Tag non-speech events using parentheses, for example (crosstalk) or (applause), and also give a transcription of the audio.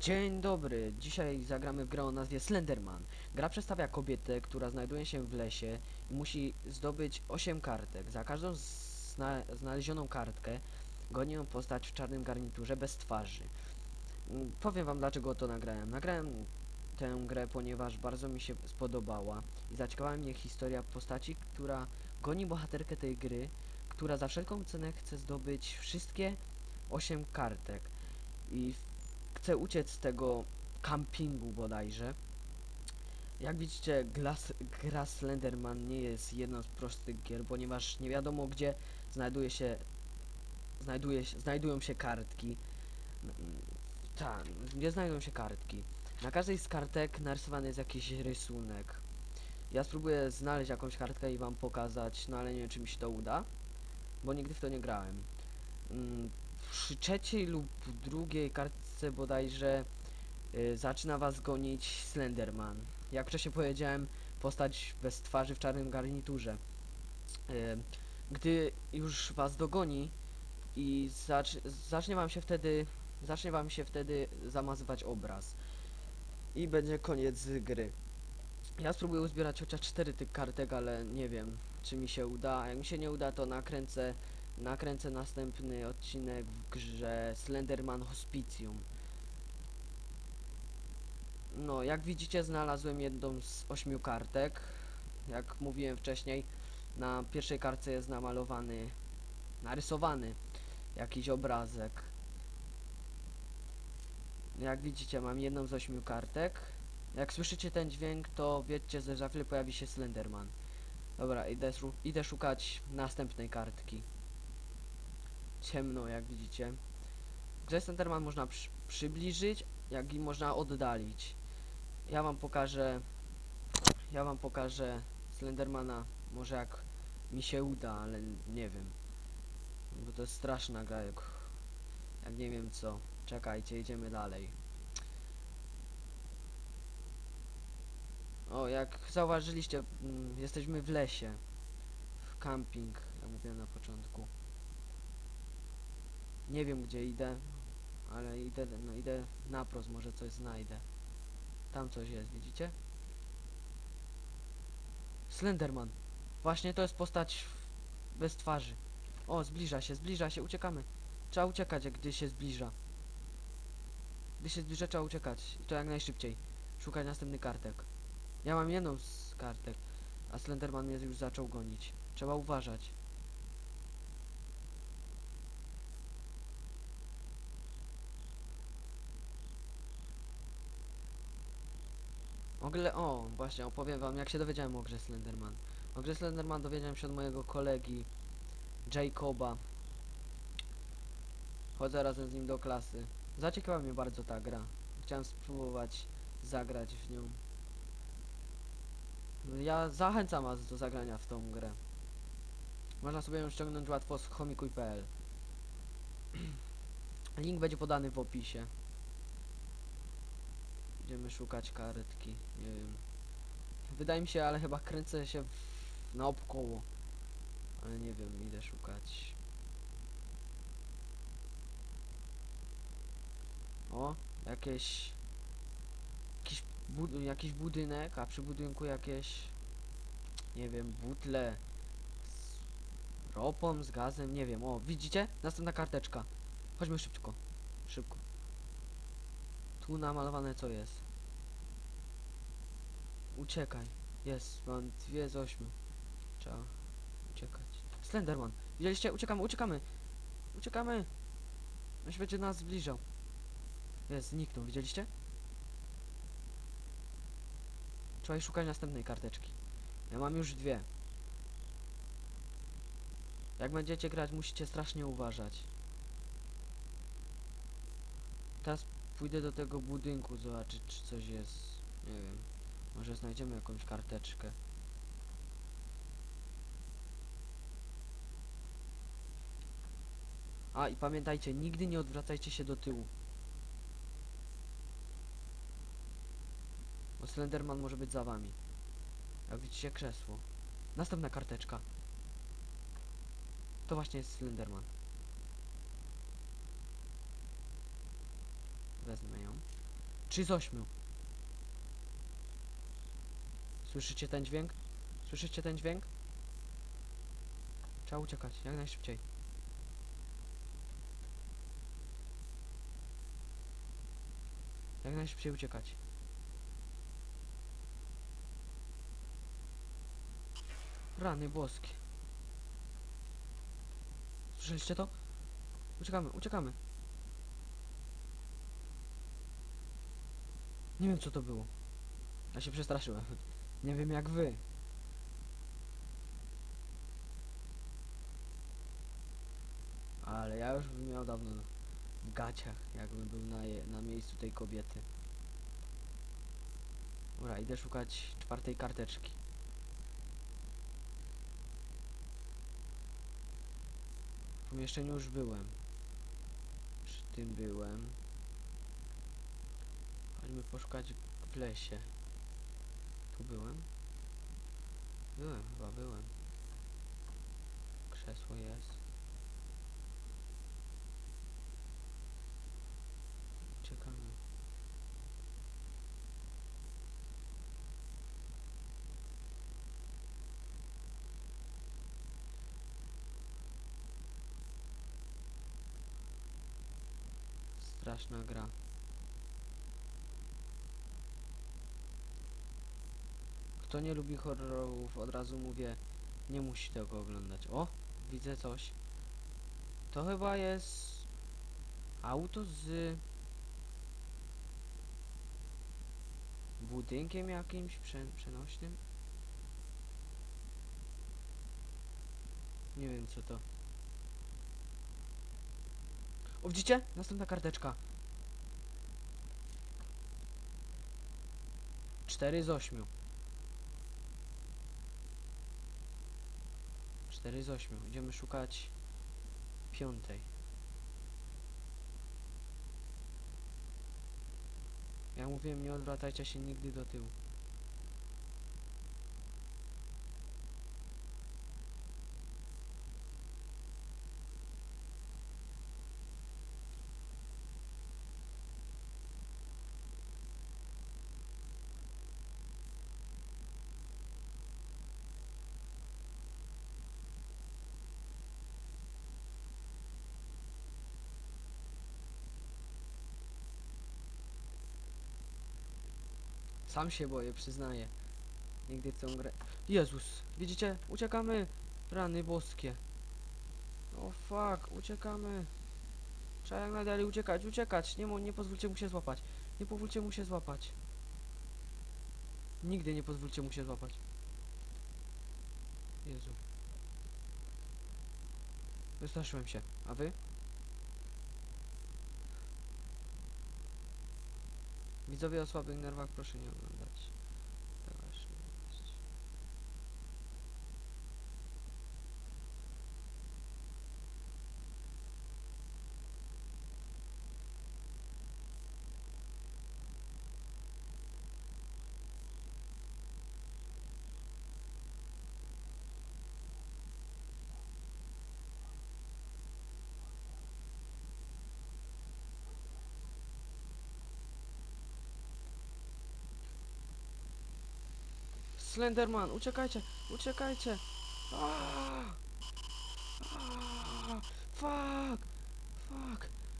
Dzień dobry, dzisiaj zagramy w grę o nazwie Slenderman. Gra przedstawia kobietę, która znajduje się w lesie i musi zdobyć 8 kartek. Za każdą zna znalezioną kartkę goni ją postać w czarnym garniturze bez twarzy. Mm, Powiem wam dlaczego to nagrałem. Nagrałem tę grę, ponieważ bardzo mi się spodobała i zaciekawiła mnie historia postaci, która goni bohaterkę tej gry, która za wszelką cenę chce zdobyć wszystkie 8 kartek. I chcę uciec z tego campingu bodajże. Jak widzicie, glas, gra nie jest jedną z prostych gier, ponieważ nie wiadomo gdzie znajduje się, znajduje się znajdują się kartki. Tak, gdzie znajdują się kartki. Na każdej z kartek narysowany jest jakiś rysunek. Ja spróbuję znaleźć jakąś kartkę i wam pokazać, no ale nie wiem czy mi się to uda, bo nigdy w to nie grałem. Mm, przy trzeciej lub drugiej kartce bodajże y, zaczyna was gonić Slenderman. Jak wcześniej powiedziałem, postać bez twarzy w czarnym garniturze. Y, gdy już was dogoni i zacz, zacznie wam się wtedy zacznie wam się wtedy zamazywać obraz i będzie koniec gry. Ja spróbuję uzbierać chociaż cztery tych kartek, ale nie wiem czy mi się uda. Jak mi się nie uda, to nakręcę nakręcę następny odcinek w grze Slenderman Hospitium. No, jak widzicie, znalazłem jedną z ośmiu kartek. Jak mówiłem wcześniej, na pierwszej kartce jest namalowany, narysowany jakiś obrazek. Jak widzicie, mam jedną z ośmiu kartek. Jak słyszycie ten dźwięk, to wiedzcie, że za chwilę pojawi się Slenderman. Dobra, idę, idę szukać następnej kartki ciemno, jak widzicie. Grze Slenderman można przy, przybliżyć, jak i można oddalić. Ja wam pokażę, ja wam pokażę Slendermana, może jak mi się uda, ale nie wiem. Bo to jest straszna gra, jak, jak nie wiem co. Czekajcie, idziemy dalej. O, jak zauważyliście, mm, jesteśmy w lesie. W camping, jak mówiłem na początku. Nie wiem gdzie idę, ale idę, no idę naprost, może coś znajdę. Tam coś jest, widzicie? Slenderman. Właśnie to jest postać bez twarzy. O, zbliża się, zbliża się, uciekamy. Trzeba uciekać, gdy się zbliża. Gdy się zbliża, trzeba uciekać. I to jak najszybciej. Szukać następnych kartek. Ja mam jedną z kartek, a Slenderman mnie już zaczął gonić. Trzeba uważać. O grze, o właśnie opowiem wam jak się dowiedziałem o grze Slenderman. O grze Slenderman dowiedziałem się od mojego kolegi Jacoba. Chodzę razem z nim do klasy. Zaciekawiła mnie bardzo ta gra. Chciałem spróbować zagrać w nią. Ja zachęcam was do zagrania w tą grę. Można sobie ją ściągnąć łatwo z homikuj.pl (clears throat) Link będzie podany w opisie. Będziemy szukać kartki. Nie wiem. Wydaje mi się, ale chyba kręcę się w, naokoło. Ale nie wiem, idę szukać. O, jakieś... Jakiś, bud jakiś budynek, a przy budynku jakieś... Nie wiem, butle ropą, z gazem, nie wiem. O, widzicie? Następna karteczka. Chodźmy szybko. Szybko. Tu namalowane co jest. Uciekaj. Jest, mam dwie z ośmiu. Trzeba uciekać. Slenderman. Widzieliście? Uciekamy, uciekamy. Uciekamy. On się będzie nas zbliżał. Jest, zniknął. Widzieliście? Trzeba szukać następnej karteczki. Ja mam już dwie. Jak będziecie grać, musicie strasznie uważać. Teraz pójdę do tego budynku zobaczyć, czy coś jest. Nie wiem. Może znajdziemy jakąś karteczkę. A i pamiętajcie, nigdy nie odwracajcie się do tyłu. Bo Slenderman może być za wami. Jak widzicie krzesło. Następna karteczka. To właśnie jest Slenderman. Wezmę ją. Trzy z ośmiu. Słyszycie ten dźwięk? Słyszycie ten dźwięk? Trzeba uciekać, jak najszybciej. Jak najszybciej uciekać. Rany boskie. Słyszeliście to? Uciekamy, uciekamy. Nie wiem co to było. Ja się przestraszyłem. Nie wiem jak wy. Ale ja już bym miał dawno w gaciach, jakbym był na, je, na miejscu tej kobiety. Dobra, idę szukać czwartej karteczki. W pomieszczeniu już byłem. Przy tym byłem. Chodźmy poszukać w lesie. Tu byłem? Byłem, chyba byłem. Krzesło jest. Czekamy. Straszna gra. Kto nie lubi horrorów, od razu mówię, nie musi tego oglądać. O, widzę coś. To chyba jest auto z budynkiem jakimś prze, przenośnym. Nie wiem co to. O, widzicie? Następna karteczka. 4 z 8. 4 z 8. Idziemy szukać piątej. Ja mówiłem, nie odwracajcie się nigdy do tyłu. Sam się boję, przyznaję. Nigdy w tą grę... Jezus, widzicie? Uciekamy! Rany boskie. O fuck, uciekamy. Trzeba jak najdalej uciekać, uciekać. Nie, nie pozwólcie mu się złapać. Nie pozwólcie mu się złapać. Nigdy nie pozwólcie mu się złapać. Jezu. Wystraszyłem się. A wy? Widzowie o słabych nerwach proszę nie oglądać. Slenderman, uciekajcie, uciekajcie. Aaaa! Aaaa! Fuck!